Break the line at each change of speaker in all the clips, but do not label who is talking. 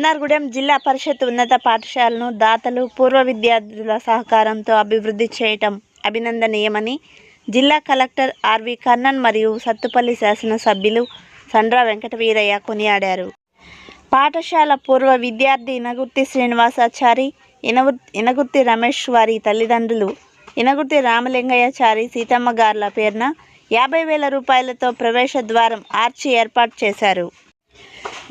మన్నార్గూడెం జిల్లా పరిషత్ ఉన్నత పాఠశాలను దాతలు పూర్వ విద్యార్థుల సహకారంతో అభివృద్ధి చేయటం అభినందనీయమని జిల్లా కలెక్టర్ ఆర్వి కర్ణన్ మరియు సత్తుపల్లి శాసనసభ్యులు సండ్రా వెంకటవీరయ్య కొనియాడారు. పాఠశాల పూర్వ విద్యార్థి ఇనగుర్తి శ్రీనివాసాచారి ఇనగు ఇనగుర్తి రమేష్ వారి తల్లిదండ్రులు ఇనగుర్తి రామలింగయ్యచారి సీతమ్మ గార్ల పేరున యాభై వేల రూపాయలతో ప్రవేశ ద్వారం ఆర్చి ఏర్పాటు చేశారు.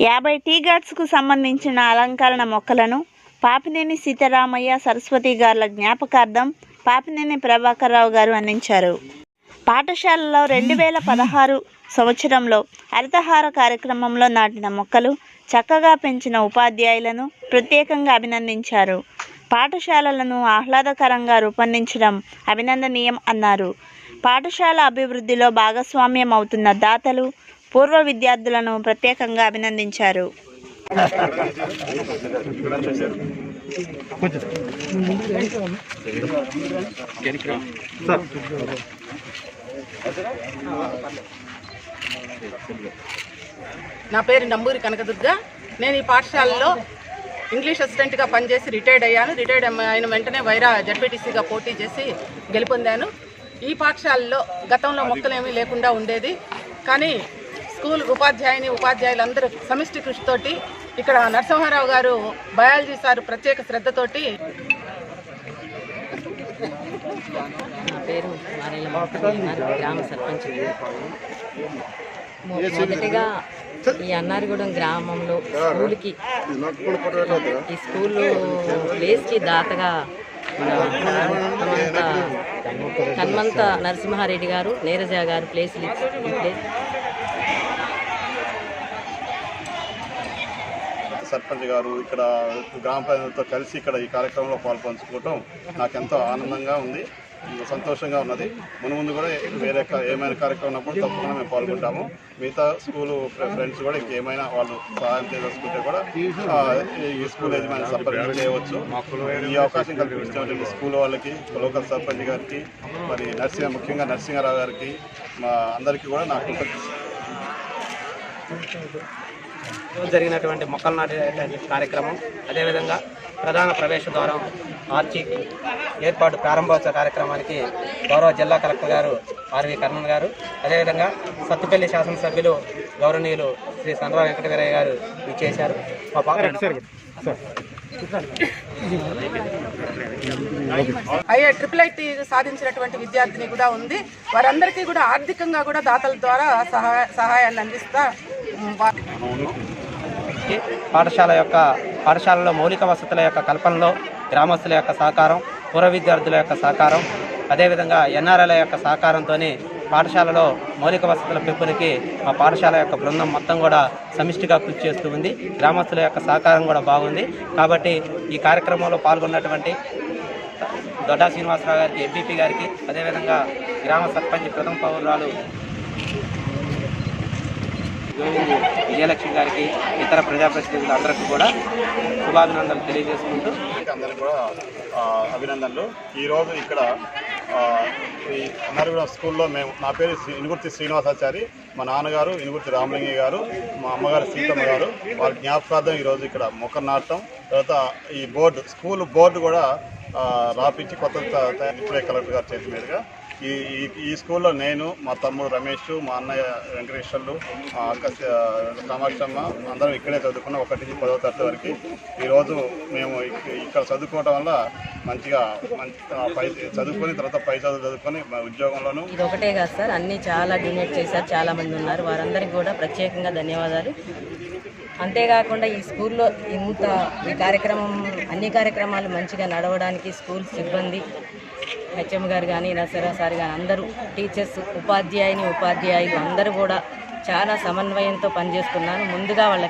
యాభై టీ గార్డ్స్కు సంబంధించిన అలంకరణ మొక్కలను పాపినేని సీతారామయ్య సరస్వతి గారుల జ్ఞాపకార్థం పాపినేని ప్రభాకర్రావు గారు అందించారు. పాఠశాలలో రెండు వేల పదహారు సంవత్సరంలో హరితహార కార్యక్రమంలో నాటిన మొక్కలు చక్కగా పెంచిన ఉపాధ్యాయులను ప్రత్యేకంగా అభినందించారు. పాఠశాలలను ఆహ్లాదకరంగా రూపొందించడం అభినందనీయం అన్నారు. పాఠశాల అభివృద్ధిలో భాగస్వామ్యం అవుతున్న దాతలు పూర్వ విద్యార్థులను ప్రత్యేకంగా అభినందించారు.
నా పేరు నంబూరి కనకదుర్గ. నేను ఈ పాఠశాలలో ఇంగ్లీష్ అసిస్టెంట్గా పనిచేసి రిటైర్డ్ అయ్యాను. రిటైర్డ్ అయిన వెంటనే వైరా జడ్పీటీసీగా పోటీ చేసి గెలుపొందాను. ఈ పాఠశాలలో గతంలో మొక్కలేమీ లేకుండా ఉండేది. కానీ స్కూల్ ఉపాధ్యాయుని ఉపాధ్యాయులందరూ సమిష్టి కృషితోటి ఇక్కడ నరసింహారావు గారు బయాలజీ సార్ ప్రత్యేక శ్రద్ధతోటి
పేరు గ్రామ సర్పంచ్. మొదటిగా ఈ అన్నారగూడెం గ్రామంలో స్కూల్కి ఈ స్కూల్ ప్లేస్కి దాతగా హనుమంత నరసింహారెడ్డి గారు నీరజ గారు ప్లేస్ ఈ
సర్పంచ్ గారు ఇక్కడ గ్రామ ప్రజలతో కలిసి ఇక్కడ ఈ కార్యక్రమంలో పాల్పంచుకోవటం నాకు ఎంతో ఆనందంగా ఉంది. సంతోషంగా ఉన్నది. మన ముందు కూడా వేరే ఏమైనా కార్యక్రమం ఉన్నప్పుడు తప్పకుండా మేము పాల్గొంటాము. మిగతా స్కూల్ ఫ్రెండ్స్ కూడా ఇంకేమైనా వాళ్ళు సహాయం చేసుకుంటే కూడా ఈ స్కూల్ యజమాని సంపర్కం చేయవచ్చు. ఈ అవకాశం కల్పించినటువంటి స్కూల్ వాళ్ళకి లోకల్ సర్పంచ్ గారికి మరి నర్సింహ ముఖ్యంగా నరసింహారావు గారికి మా అందరికీ కూడా నాకు
జరిగినటువంటి మొక్కలు నాటేటువంటి కార్యక్రమం అదేవిధంగా ప్రధాన ప్రవేశ ద్వారం ఆర్చి ఏర్పాటు ప్రారంభోత్సవ కార్యక్రమానికి గౌరవ జిల్లా కలెక్టర్ గారు ఆర్వి కర్ణన్ గారు అదేవిధంగా సత్తుపల్లి శాసనసభ్యులు గౌరవనీయులు శ్రీ సన్రా వెంకటవీరయ్య గారు ఇచ్చేశారు మా
అయ్యే ట్రిపుల్ ఐటీ సాధించినటువంటి విద్యార్థిని కూడా ఉంది. వారందరికీ కూడా ఆర్థికంగా కూడా దాతల ద్వారా సహాయ సహాయాన్ని అందిస్తా
పాఠశాల యొక్క పాఠశాలలో మౌలిక వసతుల యొక్క కల్పనలో గ్రామస్తుల యొక్క సహకారం పూర్వ విద్యార్థుల యొక్క సహకారం అదేవిధంగా ఎన్ఆర్ఎల్ యొక్క సహకారంతోనే పాఠశాలలో మౌలిక వసతుల పెంపునికి మా పాఠశాల యొక్క బృందం మొత్తం కూడా సమిష్టిగా కృషి చేస్తూ ఉంది. గ్రామస్తుల యొక్క సహకారం కూడా బాగుంది. కాబట్టి ఈ కార్యక్రమంలో పాల్గొన్నటువంటి దొడ్డా శ్రీనివాసరావు గారికి ఎంపీపీ గారికి అదేవిధంగా గ్రామ సర్పంచ్ ప్రథమ పౌరురాలు విజయలక్ష్మి గారికి ఇతర ప్రజాప్రతినిధులు అందరికీ కూడా శుభాభినందనలు తెలియజేసుకుంటూ
అందరికీ కూడా అభినందనలు. ఈరోజు ఇక్కడ ఈ అన్నారగూడ స్కూల్లో మేము నా పేరు శ్రీ- ఇనుగుర్తి శ్రీనివాసాచారి. మా నాన్నగారు ఇనుగుర్తి రామలింగయ్య గారు మా అమ్మగారు సీతమ్మ గారు వారి జ్ఞాపకార్థం ఈరోజు ఇక్కడ మొక్క నాటం తర్వాత ఈ బోర్డు స్కూల్ బోర్డు కూడా రాపించి కొత్త తయారు ఇప్పుడే కలెక్టర్ గారు చేతి మీదుగా ఈ ఈ- స్కూల్లో నేను మా తమ్ముడు రమేష్ మా అన్నయ్య వెంకటేశ్వర్లు మా అక్క కామాక్షమ్మ అందరం ఇక్కడే చదువుకున్నాం ఒకటి నుంచి పదవ తరగతి వరకు. ఈరోజు మేము ఇక్కడ చదువుకోవడం వల్ల మంచిగా మంచి పై చదువుకొని తర్వాత పై చదువు చదువుకొని ఉద్యోగంలోనూ
ఇది ఒకటే కాదు సార్ అన్నీ చాలా డొనేట్ చేశారు చాలా మంది ఉన్నారు. వారందరికీ కూడా ప్రత్యేకంగా ధన్యవాదాలు. అంతేకాకుండా ఈ స్కూల్లో ఇంత ఈ కార్యక్రమం అన్ని కార్యక్రమాలు మంచిగా నడవడానికి స్కూల్ సిబ్బంది హెచ్ఎం గారు కానీ నసరా సార్ కానీ అందరూ టీచర్స్ ఉపాధ్యాయుని ఉపాధ్యాయులు అందరూ కూడా చాలా సమన్వయంతో పనిచేస్తున్నాను ముందుగా వాళ్ళకి